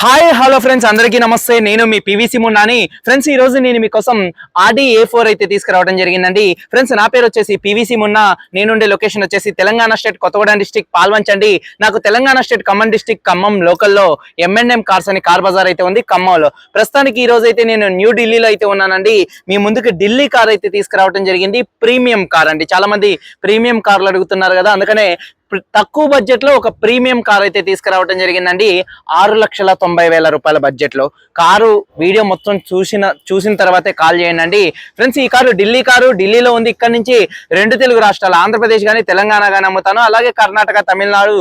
Hi hello friends అందరికీ నమస్తే. నేను మీ పివిసి మున్నాని. ఫ్రెండ్స్ ఈ రోజు నేను మీకోసం ఆర్డీ ఏ ఫోర్ అయితే తీసుకురావడం జరిగిందండి. ఫ్రెండ్స్ నా పేరు వచ్చేసి పివిసి మున్నా. నేనుండే లొకేషన్ వచ్చేసి తెలంగాణ స్టేట్ కొత్తగూడెం డిస్టిక్ పాల్వంచండి. నాకు తెలంగాణ స్టేట్ ఖమ్మం డిస్టిక్ ఖమ్మం లోకల్లో ఎంఎన్ఎం కార్స్ అని కార్ బజార్ అయితే ఉంది ఖమ్మంలో. ప్రస్తుతానికి ఈ రోజు అయితే నేను న్యూ ఢిల్లీలో అయితే ఉన్నానండి. మీ ముందుకు ఢిల్లీ కార్ అయితే తీసుకురావడం జరిగింది. ప్రీమియం కార్ అండి. చాలా మంది ప్రీమియం కార్లు అడుగుతున్నారు కదా అందుకనే తక్కువ బడ్జెట్లో ఒక ప్రీమియం కార్ అయితే తీసుకురావడం జరిగిందండి. ఆరు లక్షల తొంభై వేల రూపాయల బడ్జెట్లో కారు వీడియో మొత్తం చూసిన చూసిన తర్వాతే కాల్ చేయండి ఫ్రెండ్స్ ఈ కారు ఢిల్లీ కారు ఢిల్లీలో ఉంది. ఇక్కడ నుంచి రెండు తెలుగు రాష్ట్రాలు ఆంధ్రప్రదేశ్ కానీ తెలంగాణ కానీ అమ్ముతాను. అలాగే కర్ణాటక తమిళనాడు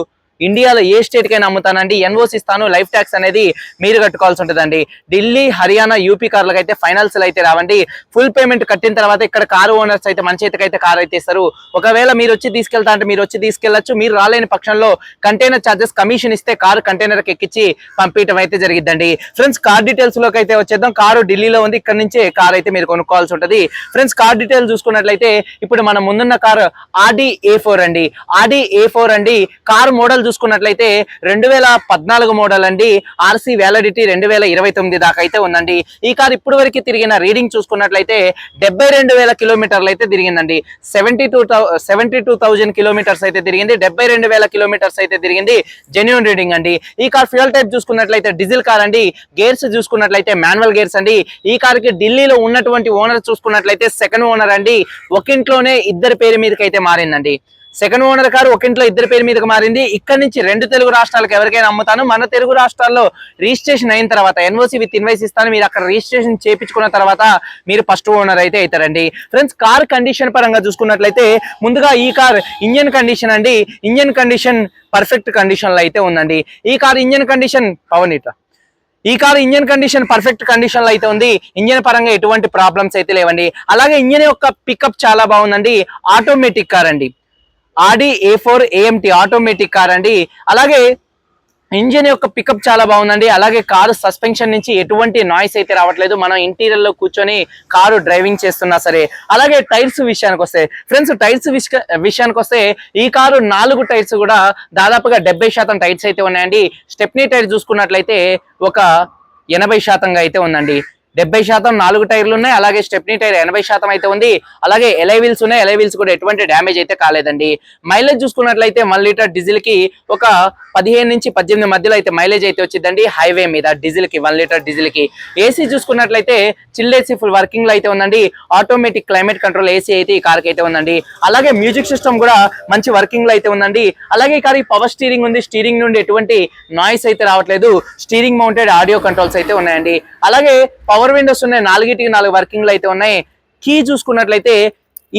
ఇండియాలో ఏ స్టేట్ కైనా అమ్ముతానండి. ఎన్ఓసి ఇస్తాను లైఫ్ ట్యాక్స్ అనేది మీరు కట్టుకోవాల్సి ఉంటుందండి. ఢిల్లీ హర్యానా యూపీ కార్లకు అయితే ఫైనల్స్ అయితే రావండి. ఫుల్ పేమెంట్ కట్టిన తర్వాత ఇక్కడ కారు ఓనర్స్ అయితే మన అయితే కారు అయితే ఇస్తారు. ఒకవేళ మీరు వచ్చి తీసుకెళ్తా అంటే మీరు వచ్చి తీసుకెళ్ళొచ్చు మీరు రాలేని పక్షంలో కంటైనర్ చార్జెస్ కమిషన్ ఇస్తే కారు కంటైనర్ ఎక్కించి పంపించడం అయితే జరిగిద్దండి. ఫ్రెండ్స్ కార్ డీటెయిల్స్లోకి అయితే వచ్చేద్దాం. కారు ఢిల్లీలో ఉంది. ఇక్కడ నుంచే కార్ అయితే మీరు కొనుక్కోవాల్సి ఉంటుంది. ఫ్రెండ్స్ కార్ డీటెయిల్స్ చూసుకున్నట్లయితే ఇప్పుడు మన ముందున్న కారు ఆర్డీ ఏ ఫోర్ అండి. ఆర్డీ ఏ ఫోర్ అండి. కార్ మోడల్ చూసుకున్నట్లయితే రెండు వేల పద్నాలుగు మోడల్ అండి. ఆర్సీ వ్యాలిడిటీ రెండు వేల ఇరవై తొమ్మిది దాకా అయితే ఉందండి. ఈ కార్ ఇప్పటి వరకు తిరిగిన రీడింగ్ చూసుకున్నట్లయితే డెబ్బై రెండు వేల కిలోమీటర్లు అయితే తిరిగిందండి. Seventy two seventy two thousand kilometers అయితే తిరిగింది. డెబ్బై రెండు వేల కిలోమీటర్స్ అయితే తిరిగింది. జెన్యున్ రీడింగ్ అండి. ఈ కార్ ఫ్యూల్ టైప్ చూసుకున్నట్లయితే డీజిల్ కార్ అండి. గేర్స్ చూసుకున్నట్లయితే మాన్యువల్ గేర్స్ అండి. ఈ కార్కి ఢిల్లీలో ఉన్నటువంటి ఓనర్ చూసుకున్నట్లయితే సెకండ్ ఓనర్ అండి. ఒకింట్లోనే ఇద్దరి పేరు మీదకి అయితే మారిందండి. సెకండ్ ఓనర్ కారు ఒకింట్లో ఇద్దరి పేరు మీదకి మారింది. ఇక్కడ నుంచి రెండు తెలుగు రాష్ట్రాలకు ఎవరికైనా అమ్ముతాను. మన తెలుగు రాష్ట్రాల్లో రిజిస్ట్రేషన్ అయిన తర్వాత ఎన్ఓసి విత్ ఇన్వైస్ ఇస్తాను. మీరు అక్కడ రిజిస్ట్రేషన్ చేపించుకున్న తర్వాత మీరు ఫస్ట్ ఓనర్ అయితే అవుతారండి. ఫ్రెండ్స్ కార్ కండిషన్ పరంగా చూసుకున్నట్లయితే ముందుగా ఈ కార్ ఇంజన్ కండిషన్ అండి. ఇంజన్ కండిషన్ పర్ఫెక్ట్ కండిషన్లో అయితే ఉందండి. ఈ కార్ ఇంజన్ కండిషన్ పవన్ ఇట్లా. ఈ కార్ ఇంజన్ కండిషన్ పర్ఫెక్ట్ కండిషన్లో అయితే ఉంది. ఇంజన్ పరంగా ఎటువంటి ప్రాబ్లమ్స్ అయితే లేవండి. అలాగే ఇంజన్ యొక్క పికప్ చాలా బాగుందండి. ఆటోమేటిక్ కార్ అండి. Audi A four AMT automatic car అండి. అలాగే ఇంజిన్ యొక్క పికప్ చాలా బాగుందండి. అలాగే కారు సస్పెన్షన్ నుంచి ఎటువంటి నాయిస్ అయితే రావట్లేదు. మనం ఇంటీరియర్లో కూర్చొని కారు డ్రైవింగ్ చేస్తున్నా సరే. అలాగే టైర్స్ విషయానికి వస్తే ఫ్రెండ్స్ టైర్స్ విషయానికి వస్తే ఈ కారు నాలుగు టైర్స్ కూడా దాదాపుగా డెబ్బై శాతం టైర్స్ అయితే ఉన్నాయండి. స్టెప్నీ టైర్ చూసుకున్నట్లయితే ఒక ఎనభై శాతంగా అయితే ఉందండి. డెబ్బై శాతం నాలుగు టైర్లు ఉన్నాయి అలాగే స్టెప్నీ టైర్ ఎనభై శాతం అయితే ఉంది. అలాగే ఎలై వీల్స్ ఉన్నాయి ఎలై వీల్స్ కూడా ఎటువంటి డ్యామేజ్ అయితే కాలేదండి. మైలేజ్ చూసుకున్నట్లయితే వన్ లీటర్ డీజిల్కి ఒక పదిహేను నుంచి పద్దెనిమిది మధ్యలో అయితే మైలేజ్ అయితే వచ్చిందండి హైవే మీద డీజిల్కి వన్ లీటర్ డీజిల్కి ఏసీ చూసుకున్నట్లయితే చిల్లేసీ ఏసీ ఫుల్ వర్కింగ్లో అయితే ఉందండి. ఆటోమేటిక్ క్లైమేట్ కంట్రోల్ ఏసీ అయితే ఈ కార్కి అయితే ఉందండి. అలాగే మ్యూజిక్ సిస్టమ్ కూడా మంచి వర్కింగ్లో అయితే ఉందండి. అలాగే ఈ కార్ పవర్ స్టీరింగ్ ఉంది స్టీరింగ్ నుండి ఎటువంటి నాయిస్ అయితే రావట్లేదు. స్టీరింగ్ మౌంటెడ్ ఆడియో కంట్రోల్స్ అయితే ఉన్నాయండి. అలాగే పవర్ విండోస్ ఉన్నాయి. నాలుగిటికి నాలుగు వర్కింగ్లు అయితే ఉన్నాయి. కీ చూసుకున్నట్లయితే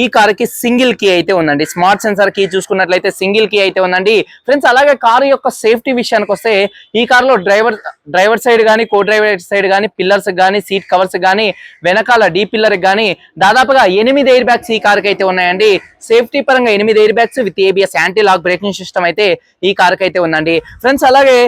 ఈ కార్కి సింగిల్ కీ అయితే ఉందండి. స్మార్ట్ సెన్సార్ కీ చూసుకున్నట్లయితే సింగిల్ కీ అయితే ఉందండి. ఫ్రెండ్స్ అలాగే కారు యొక్క సేఫ్టీ విషయానికి వస్తే ఈ కారులో డ్రైవర్ డ్రైవర్ సైడ్ కానీ కో డ్రైవర్ సైడ్ కానీ పిల్లర్స్ కానీ సీట్ కవర్స్ కానీ వెనకాల డీ పిల్లర్ కానీ దాదాపుగా ఎనిమిది ఎయిర్ బ్యాగ్స్ ఈ కార్కి అయితే ఉన్నాయండి. సేఫ్టీ పరంగా ఎనిమిది air bags with ABS anti lock braking system అయితే ఈ కార్కి అయితే ఉందండి. ఫ్రెండ్స్ అలాగే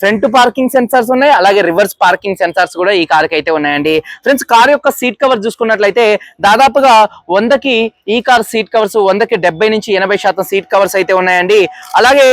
ఫ్రంట్ పార్కింగ్ సెన్సార్స్ ఉన్నాయి అలాగే రివర్స్ పార్కింగ్ సెన్సార్స్ కూడా ఈ కార్కి అయితే ఉన్నాయండి. ఫ్రెండ్స్ కార్ యొక్క సీట్ కవర్ చూసుకున్నట్లయితే దాదాపుగా వందకి ఈ కార్ సీట్ కవర్స్ వందకి డెబ్బై నుంచి ఎనభై శాతం సీట్ కవర్స్ అయితే ఉన్నాయండి. అలాగే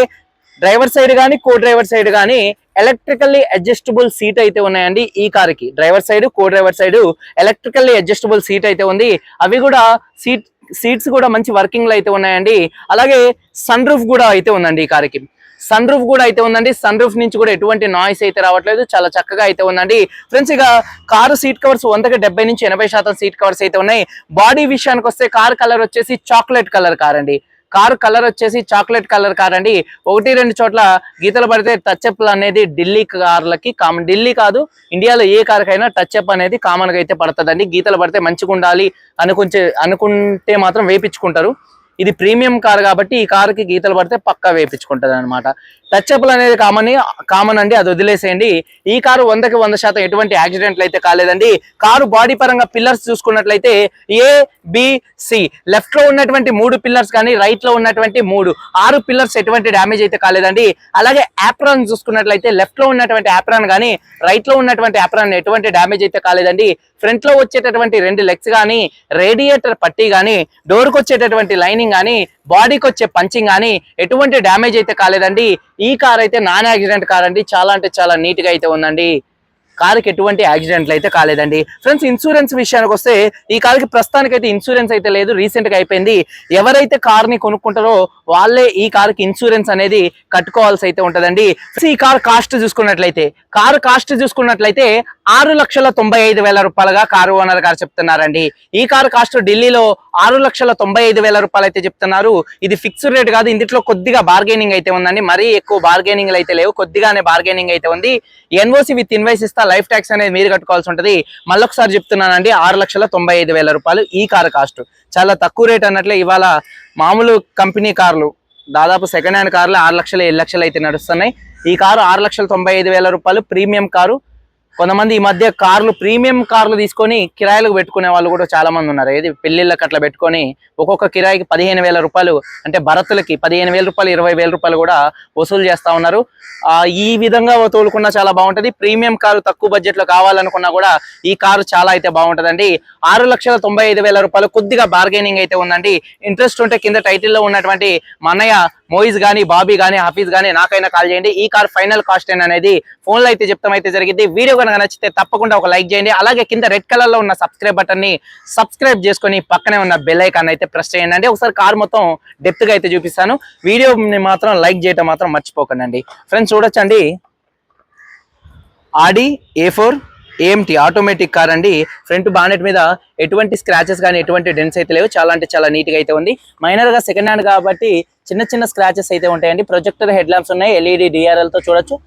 డ్రైవర్ సైడ్ కానీ కో డ్రైవర్ సైడ్ కానీ ఎలక్ట్రికల్లీ అడ్జస్టబుల్ సీట్ అయితే ఉన్నాయండి ఈ కార్కి driver side co driver side electrically adjustable seat అయితే ఉంది. అవి కూడా సీట్ సీట్స్ కూడా మంచి వర్కింగ్లో అయితే ఉన్నాయండి. అలాగే సన్ రూఫ్ కూడా అయితే ఉందండి ఈ కారుకి సన్ రూఫ్ కూడా అయితే ఉందండి. సన్ రూఫ్ నుంచి కూడా ఎటువంటి నాయిస్ అయితే రావట్లేదు. చాలా చక్కగా అయితే ఉందండి. ఫ్రెండ్స్ ఇక కారు సీట్ కవర్స్ వందకి డెబ్బై నుంచి ఎనభై శాతం సీట్ కవర్స్ అయితే ఉన్నాయి. బాడీ విషయానికి వస్తే కార్ కలర్ వచ్చేసి చాక్లెట్ కలర్ కార్ అండి. కారు కలర్ వచ్చేసి చాక్లెట్ కలర్ కార్ అండి. ఒకటి రెండు చోట్ల గీతలు పడితే టచ్ అప్ అనేది ఢిల్లీ కార్లకి కామన్ ఢిల్లీ కాదు ఇండియాలో ఏ కారుకైనా టచ్ అప్ అనేది కామన్గా అయితే పడుతుందండి. గీతలు పడితే మంచిగా ఉండాలి అనుకుంటే అనుకుంటే మాత్రం వేపించుకుంటారు. ఇది ప్రీమియం కార్ కాబట్టి ఈ కారుకి గీతలు పడితే పక్కా వేపించుకుంటది అనమాట టచ్ అప్లు అనేది కామన్ కామన్ అండి అది వదిలేసేయండి. ఈ కారు వందకి వంద శాతం ఎటువంటి యాక్సిడెంట్లు అయితే కాలేదండి. కారు బాడీ పరంగా పిల్లర్స్ చూసుకున్నట్లయితే ఏ బిసి లెఫ్ట్లో ఉన్నటువంటి మూడు పిల్లర్స్ కానీ రైట్లో ఉన్నటువంటి మూడు. ఆరు పిల్లర్స్ ఎటువంటి డ్యామేజ్ అయితే కాలేదండి. అలాగే యాప్రాన్ చూసుకున్నట్లయితే లెఫ్ట్లో ఉన్నటువంటి యాప్రాన్ కానీ రైట్లో ఉన్నటువంటి యాప్రాన్ ఎటువంటి డ్యామేజ్ అయితే కాలేదండి. ఫ్రంట్లో వచ్చేటటువంటి రెండు లెగ్స్ కానీ రేడియేటర్ పట్టీ కానీ డోర్కి వచ్చేటటువంటి లైన్ షైనింగ్ కానీ బాడీకి వచ్చే పంచింగ్ కానీ ఎటువంటి డ్యామేజ్ అయితే కాలేదండి. ఈ కార్ అయితే నాన్ యాక్సిడెంట్ కార్ అండి. చాలా అంటే చాలా నీట్గా అయితే ఉందండి. కారుకి ఎటువంటి యాక్సిడెంట్లు అయితే కాలేదండి. ఫ్రెండ్స్ ఇన్సూరెన్స్ విషయానికి వస్తే ఈ కారుకి ప్రస్తుతానికి అయితే ఇన్సూరెన్స్ అయితే లేదు రీసెంట్గా అయిపోయింది. ఎవరైతే కార్ని కొనుక్కుంటారో వాళ్ళే ఈ కార్కి ఇన్సూరెన్స్ అనేది కట్టుకోవాల్సి అయితే ఉంటదండి. ఈ కార్ కాస్ట్ చూసుకున్నట్లయితే కారు కాస్ట్ చూసుకున్నట్లయితే ఆరు లక్షల తొంభై ఐదు వేల రూపాయలుగా కారు ఓనర్ గారు చెప్తున్నారండి. ఈ కారు కాస్ట్ ఢిల్లీలో ఆరు లక్షల తొంభై ఐదు వేల రూపాయలు అయితే చెప్తున్నారు. ఇది ఫిక్స్డ్ రేట్ కాదు ఇందులో కొద్దిగా బార్గెనింగ్ అయితే ఉందండి. మరీ ఎక్కువ బార్గెనింగ్ అయితే లేవు కొద్దిగానే బార్గెనింగ్ అయితే ఉంది. NOC with invoice life tax అనేది మీరు కట్టుకోవాల్సి ఉంటుంది. మళ్ళొకసారి చెప్తున్నానండి ఆరు లక్షల తొంభై ఐదు వేల రూపాయలు ఈ కారు కాస్ట్. చాలా తక్కువ రేట్ అన్నట్లే ఇవాళ మామూలు కంపెనీ కార్లు దాదాపు సెకండ్ హ్యాండ్ కార్లు ఆరు లక్షలు ఏడు లక్షలు అయితే నడుస్తున్నాయి. ఈ కారు ఆరు లక్షల తొంభై ఐదు వేల రూపాయలు ప్రీమియం కారు. కొంతమంది ఈ మధ్య కార్లు ప్రీమియం కార్లు తీసుకొని కిరాయిలకు పెట్టుకునే వాళ్ళు కూడా చాలా మంది ఉన్నారు. ఏది పెళ్ళిళ్ళకి అట్లా పెట్టుకొని ఒక్కొక్క కిరాయికి పదిహేను వేల రూపాయలు అంటే భరతులకి పదిహేను వేల రూపాయలు ఇరవై వేల రూపాయలు కూడా వసూలు చేస్తా ఉన్నారు. ఆ ఈ విధంగా తోలుకున్నా చాలా బాగుంటది. ప్రీమియం కారు తక్కువ బడ్జెట్లో కావాలనుకున్నా కూడా ఈ కారు చాలా అయితే బాగుంటుందండి. ఆరు లక్షల తొంభై ఐదు వేల రూపాయలు కొద్దిగా బార్గెనింగ్ అయితే ఉందండి. ఇంట్రెస్ట్ ఉంటే కింద టైటిల్లో ఉన్నటువంటి మనయ్య మోయిస్ గానీ బాబీ గానీ హఫీజ్ గానీ నాకైనా కాల్ చేయండి. ఈ కార్ ఫైనల్ కాస్ట్ అనేది ఫోన్లో అయితే చెప్తాం అయితే జరిగింది. వీడియో కనుక నచ్చితే తప్పకుండా ఒక లైక్ చేయండి. అలాగే కింద రెడ్ కలర్లో ఉన్న సబ్స్క్రైబ్ బటన్ని సబ్స్క్రైబ్ చేసుకొని పక్కనే ఉన్న బెల్ ఐకాన్ అయితే ప్రెస్ చేయండి. ఒకసారి కార్ మొత్తం డెప్త్గా అయితే చూపిస్తాను. వీడియోని మాత్రం లైక్ చేయటం మాత్రం మర్చిపోకండి. ఫ్రెండ్స్ చూడొచ్చండి. Audi A four AMT automatic car అండి. ఫ్రంట్ బానెట్ మీద ఎటువంటి స్క్రాచెస్ కానీ ఎటువంటి డెన్స్ అయితే లేవు. చాలా అంటే చాలా నీట్గా అయితే ఉంది. మైనర్గా సెకండ్ హ్యాండ్ కాబట్టి చిన్న చిన్న స్క్రాచెస్ అయితే ఉంటాయండి. ప్రొజెక్టర్ హెడ్ ల్యాంప్స్ ఉన్నాయి. ఎల్ఈడి డిఆర్ఎల్తో చూడొచ్చు.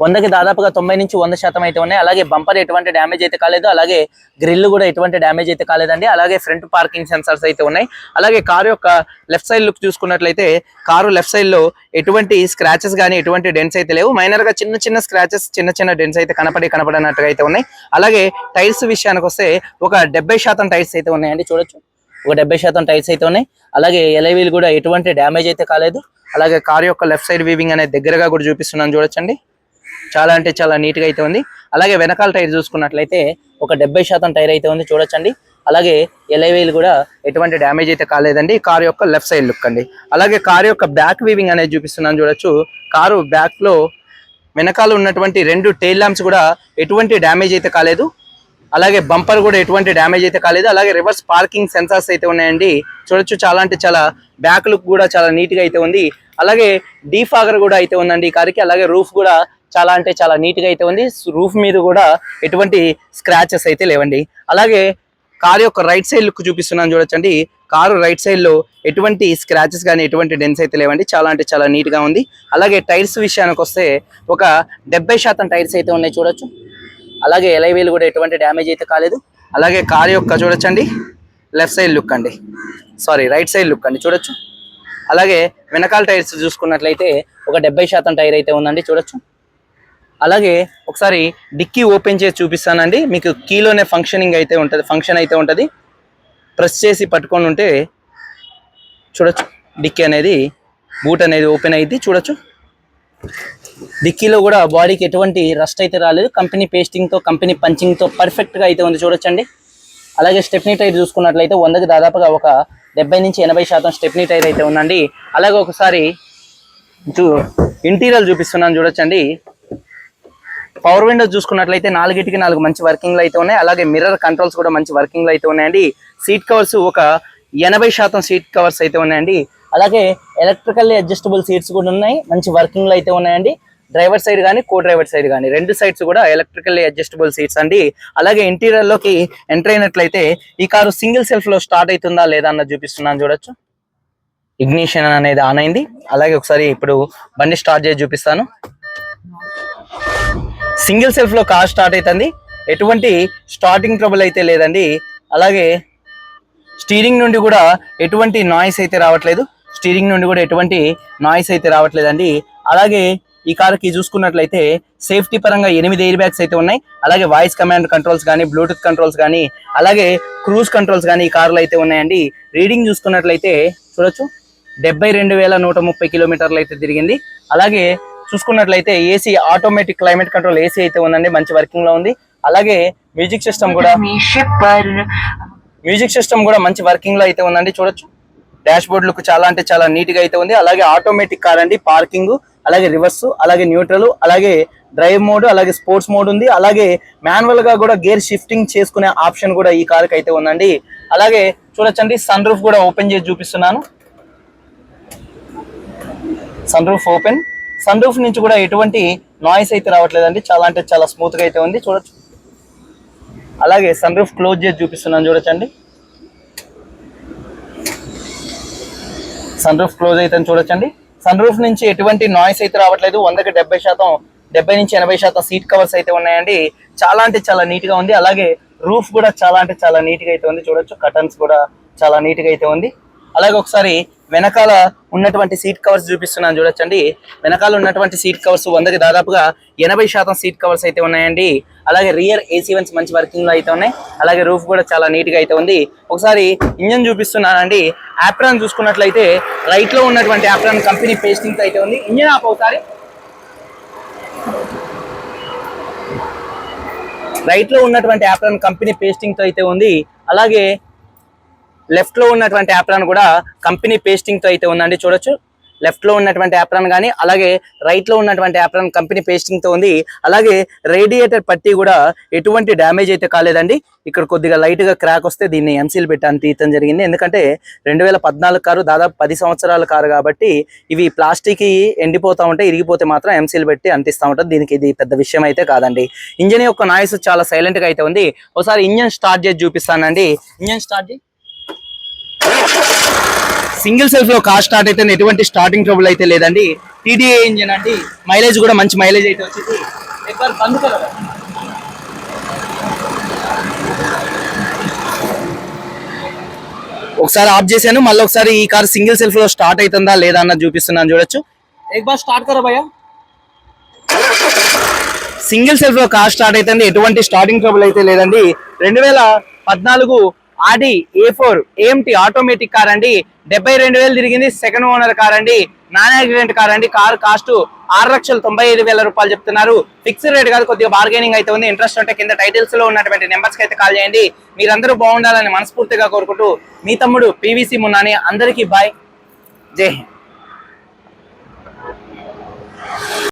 వందకి దాదాపుగా తొంభై నుంచి వంద శాతం అయితే ఉన్నాయి. అలాగే బంపర్ ఎటువంటి డ్యామేజ్ అయితే కాలేదు. అలాగే గ్రిల్ కూడా ఎటువంటి డ్యామేజ్ అయితే కాలేదండి. అలాగే ఫ్రంట్ పార్కింగ్ సెన్సార్స్ అయితే ఉన్నాయి. అలాగే కారు యొక్క లెఫ్ట్ సైడ్ లుక్ చూసుకున్నట్లయితే కారు లెఫ్ట్ సైడ్లో ఎటువంటి స్క్రాచెస్ కానీ ఎటువంటి డెన్స్ అయితే లేవు. మైనర్గా చిన్న చిన్న స్క్రాచెస్ చిన్న చిన్న డెన్స్ అయితే కనపడి కనపడినట్టుగా అయితే ఉన్నాయి. అలాగే టైర్స్ విషయానికి వస్తే ఒక డెబ్బై శాతం టైర్స్ అయితే ఉన్నాయండి. చూడొచ్చు. ఒక డెబ్బై శాతం టైర్స్ అయితే ఉన్నాయి. అలాగే ఎలవీలు కూడా ఎటువంటి డ్యామేజ్ అయితే కాలేదు. అలాగే కారు యొక్క లెఫ్ట్ సైడ్ వీవింగ్ అనేది దగ్గరగా కూడా చూపిస్తున్నాను. చూడొచ్చండి. చాలా అంటే చాలా నీట్గా అయితే ఉంది. అలాగే వెనకాల టైర్ చూసుకున్నట్లయితే ఒక డెబ్బై శాతం టైర్ అయితే ఉంది చూడొచ్చండి. అలాగే ఎలైవేలు కూడా ఎటువంటి డ్యామేజ్ అయితే కాలేదండి. కారు యొక్క లెఫ్ట్ సైడ్ లుక్ అండి. అలాగే కారు యొక్క బ్యాక్ వీవింగ్ అనేది చూపిస్తున్నాను చూడొచ్చు. కారు బ్యాక్లో వెనకాల ఉన్నటువంటి రెండు టైల్ ల్యాంప్స్ కూడా ఎటువంటి డ్యామేజ్ అయితే కాలేదు. అలాగే బంపర్ కూడా ఎటువంటి డ్యామేజ్ అయితే కాలేదు. అలాగే రివర్స్ పార్కింగ్ సెన్సార్స్ అయితే ఉన్నాయండి. చూడొచ్చు చాలా అంటే చాలా బ్యాక్ లుక్ కూడా చాలా నీట్గా అయితే ఉంది. అలాగే డీఫాగర్ కూడా అయితే ఉందండి ఈ కార్కి. అలాగే రూఫ్ కూడా చాలా అంటే చాలా నీట్గా అయితే ఉంది. రూఫ్ మీద కూడా ఎటువంటి స్క్రాచెస్ అయితే లేవండి. అలాగే కారు యొక్క రైట్ సైడ్ లుక్ చూపిస్తున్నాను చూడొచ్చండి. కారు రైట్ సైడ్లో ఎటువంటి స్క్రాచెస్ కానీ ఎటువంటి డెన్స్ అయితే లేవండి. చాలా అంటే చాలా నీట్గా ఉంది. అలాగే టైర్స్ విషయానికి వస్తే ఒక డెబ్బై శాతం టైర్స్ అయితే ఉన్నాయి చూడొచ్చు. అలాగే ఎలైవీలు కూడా ఎటువంటి డ్యామేజ్ అయితే కాలేదు. అలాగే కార్ యొక్క చూడొచ్చండి. లెఫ్ట్ సైడ్ లుక్ అండి. సారీ రైట్ సైడ్ లుక్ అండి చూడొచ్చు. అలాగే వెనకాల టైర్స్ చూసుకున్నట్లయితే ఒక డెబ్బై శాతం టైర్ అయితే ఉందండి చూడొచ్చు. అలాగే ఒకసారి డిక్కీ ఓపెన్ చేసి చూపిస్తానండి. మీకు కీలోనే ఫంక్షనింగ్ అయితే ఉంటుంది. ఫంక్షన్ అయితే ఉంటుంది. ప్రెస్ చేసి పట్టుకొని ఉంటే చూడొచ్చు. డిక్కీ అనేది బూట్ అనేది ఓపెన్ అయ్యింది చూడొచ్చు. డిక్కీలో కూడా బాడీకి ఎటువంటి రస్ట్ అయితే రాలేదు. కంపెనీ పేస్టింగ్తో కంపెనీ పంచింగ్తో పర్ఫెక్ట్గా అయితే ఉంది. చూడొచ్చండి. అలాగే స్టెప్నీ టైర్ చూసుకున్నట్లయితే వందకి దాదాపుగా ఒక డెబ్బై నుంచి ఎనభై శాతం స్టెప్నీ టైర్ అయితే ఉందండి. అలాగే ఒకసారి చూ ఇంటీరియర్ చూపిస్తున్నాను. చూడొచ్చండి. పవర్ విండోస్ చూసుకున్నట్లయితే నాలుగిటికి నాలుగు మంచి వర్కింగ్లో అయితే ఉన్నాయి. అలాగే మిర్రర్ కంట్రోల్స్ కూడా మంచి వర్కింగ్లో అయితే ఉన్నాయండి. సీట్ కవర్స్ ఒక ఎనభై శాతం సీట్ కవర్స్ అయితే ఉన్నాయండి. అలాగే ఎలక్ట్రికల్లీ అడ్జస్టబుల్ సీట్స్ కూడా ఉన్నాయి. మంచి వర్కింగ్లో అయితే ఉన్నాయండి. డ్రైవర్ సైడ్ కానీ కో డ్రైవర్ సైడ్ కానీ రెండు సైడ్స్ కూడా ఎలక్ట్రికల్లీ అడ్జస్టబుల్ సీట్స్ అండి. అలాగే ఇంటీరియర్లోకి ఎంటర్ అయినట్లయితే ఈ కారు సింగిల్ సెల్ఫ్లో స్టార్ట్ అవుతుందా లేదా అన్న చూపిస్తున్నాను చూడొచ్చు. ఇగ్నిషన్ అనేది ఆన్ అయింది. అలాగే ఒకసారి ఇప్పుడు బండి స్టార్ట్ చేసి చూపిస్తాను. సింగిల్ సెల్ఫ్లో కార్ స్టార్ట్ అవుతుంది ఎటువంటి స్టార్టింగ్ ట్రబుల్ అయితే లేదండి. అలాగే స్టీరింగ్ నుండి కూడా ఎటువంటి నాయిస్ అయితే రావట్లేదు. స్టీరింగ్ నుండి కూడా ఎటువంటి నాయిస్ అయితే రావట్లేదండి. అలాగే ఈ కార్కి చూసుకున్నట్లయితే సేఫ్టీ పరంగా ఎనిమిది ఎయిర్ బ్యాగ్స్ అయితే ఉన్నాయి. అలాగే వాయిస్ కమాండ్ కంట్రోల్స్ కానీ బ్లూటూత్ కంట్రోల్స్ కానీ అలాగే క్రూజ్ కంట్రోల్స్ కానీ ఈ కార్లో అయితే ఉన్నాయండి. రీడింగ్ చూసుకున్నట్లయితే చూడొచ్చు. డెబ్బై రెండు వేల నూట ముప్పై కిలోమీటర్లు అయితే తిరిగింది. అలాగే చూసుకున్నట్లయితే AC automatic climate control AC అయితే ఉందండి మంచి వర్కింగ్లో ఉంది. అలాగే మ్యూజిక్ సిస్టమ్ కూడా మ్యూజిక్ సిస్టమ్ కూడా మంచి వర్కింగ్లో అయితే ఉందండి చూడొచ్చు. డాష్ బోర్డ్ లుక్ చాలా అంటే చాలా నీట్గా అయితే ఉంది. అలాగే ఆటోమేటిక్ కార్ అండి పార్కింగ్ అలాగే రివర్స్ అలాగే న్యూట్రల్ అలాగే డ్రైవ్ మోడ్ అలాగే స్పోర్ట్స్ మోడ్ ఉంది. అలాగే మాన్యువల్గా కూడా గేర్ షిఫ్టింగ్ చేసుకునే ఆప్షన్ కూడా ఈ కార్కి అయితే ఉందండి. అలాగే చూడొచ్చండి సన్ రూఫ్ కూడా ఓపెన్ చేసి చూపిస్తున్నాను. Sunroof open sunroof నుంచి కూడా ఎటువంటి నాయిస్ అయితే రావట్లేదండి. చాలా అంటే చాలా స్మూత్గా అయితే ఉంది. చూడొచ్చు. అలాగే సన్ రూఫ్ క్లోజ్ చేసి చూపిస్తున్నాను చూడొచ్చండి. సన్ రూఫ్ క్లోజ్ అయితే చూడొచ్చండి. సన్ రూఫ్ నుంచి ఎటువంటి నాయిస్ అయితే రావట్లేదు. వందకి డెబ్బై శాతం డెబ్బై నుంచి ఎనభై శాతం సీట్ కవర్స్ అయితే ఉన్నాయండి. చాలా అంటే చాలా నీట్గా ఉంది. అలాగే రూఫ్ కూడా చాలా అంటే చాలా నీట్గా అయితే ఉంది. చూడొచ్చు. కటన్స్ కూడా చాలా నీట్గా అయితే ఉంది. అలాగే ఒకసారి వెనకాల ఉన్నటువంటి సీట్ కవర్స్ చూపిస్తున్నాను చూడొచ్చండి. వెనకాల ఉన్నటువంటి సీట్ కవర్స్ వందకి దాదాపుగా ఎనభై శాతం సీట్ కవర్స్ అయితే ఉన్నాయండి. అలాగే రియర్ ఏసీ వన్స్ మంచి వర్కింగ్లో అయితే ఉన్నాయి. అలాగే రూఫ్ కూడా చాలా నీట్గా అయితే ఉంది. ఒకసారి ఇంజన్ చూపిస్తున్నానండి. యాప్రాన్ చూసుకున్నట్లయితే రైట్లో ఉన్నటువంటి యాప్రాన్ కంపెనీ పేస్టింగ్ అయితే ఉంది. ఇంజన్ ఆప్ ఒకసారి. రైట్లో ఉన్నటువంటి యాప్రాన్ కంపెనీ పేస్టింగ్తో అయితే ఉంది. అలాగే లెఫ్ట్లో ఉన్నటువంటి యాప్రాన్ కూడా కంపెనీ పేస్టింగ్తో అయితే ఉందండి చూడొచ్చు. లెఫ్ట్లో ఉన్నటువంటి యాప్రాన్ కానీ అలాగే రైట్లో ఉన్నటువంటి యాప్రాన్ కంపెనీ పేస్టింగ్తో ఉంది. అలాగే రేడియేటర్ పట్టి కూడా ఎటువంటి డ్యామేజ్ అయితే కాలేదండి. ఇక్కడ కొద్దిగా లైట్గా క్రాక్ వస్తే దీన్ని ఎంసీల్ పెట్టాను తీయటం జరిగింది. ఎందుకంటే రెండు వేల పద్నాలుగు కారు దాదాపు పది సంవత్సరాల కారు కాబట్టి ఇవి ప్లాస్టిక్ ఎండిపోతా ఉంటే ఇరిగిపోతే మాత్రం ఎంసీల్ పెట్టి అంటిస్తూ ఉంటుంది. దీనికి ఇది పెద్ద విషయం అయితే కాదండి. ఇంజన్ యొక్క నాయిస్ చాలా సైలెంట్గా అయితే ఉంది. ఒకసారి ఇంజన్ స్టార్ట్ చేసి చూపిస్తానండి. ఇంజన్ స్టార్ట్ చేసి సింగిల్ సెల్ఫ్లో కార్ స్టార్ట్ అయితే ఎటువంటి స్టార్టింగ్ ట్రబుల్ అయితే లేదండి. టీడీఏ ఇంజిన్ అండి. మైలేజ్ కూడా మంచి మైలేజ్ అయితే వచ్చింది. ఒకసారి బంద్. ఒకసారి ఆఫ్ చేశాను. మళ్ళీ ఒకసారి ఈ కార్ సింగిల్ సెల్ఫ్లో స్టార్ట్ అవుతుందా లేదా అన్నది చూపిస్తున్నాను చూడొచ్చు. ఎక్ బార్ స్టార్ట్ కరో భయ్యా. సింగిల్ సెల్ఫ్లో కార్ స్టార్ట్ అయితే ఎటువంటి స్టార్టింగ్ ట్రబుల్ అయితే లేదండి. రెండు వేల పద్నాలుగు Audi A four AMT automatic car అండి. డెబ్బై రెండు వేలు తిరిగింది సెకండ్ ఓనర్ కార్ అండి. నాన్ యాక్సిడెంట్ కార్ అండి. కార్ కాస్ట్ ఆరు లక్షల తొంభై ఐదు వేల రూపాయలు చెప్తున్నారు. ఫిక్స్డ్ రేట్ కాదు కొద్దిగా బార్గెనింగ్ అయితే ఉంది. ఇంట్రెస్ట్ ఉంటే కింద టైటిల్స్లో ఉన్నటువంటి నెంబర్స్కి అయితే కాల్ చేయండి. మీరందరూ బాగుండాలని మనస్ఫూర్తిగా కోరుకుంటూ మీ తమ్ముడు పీవీసీ మున్నాని అందరికీ బాయ్. జై హింద్.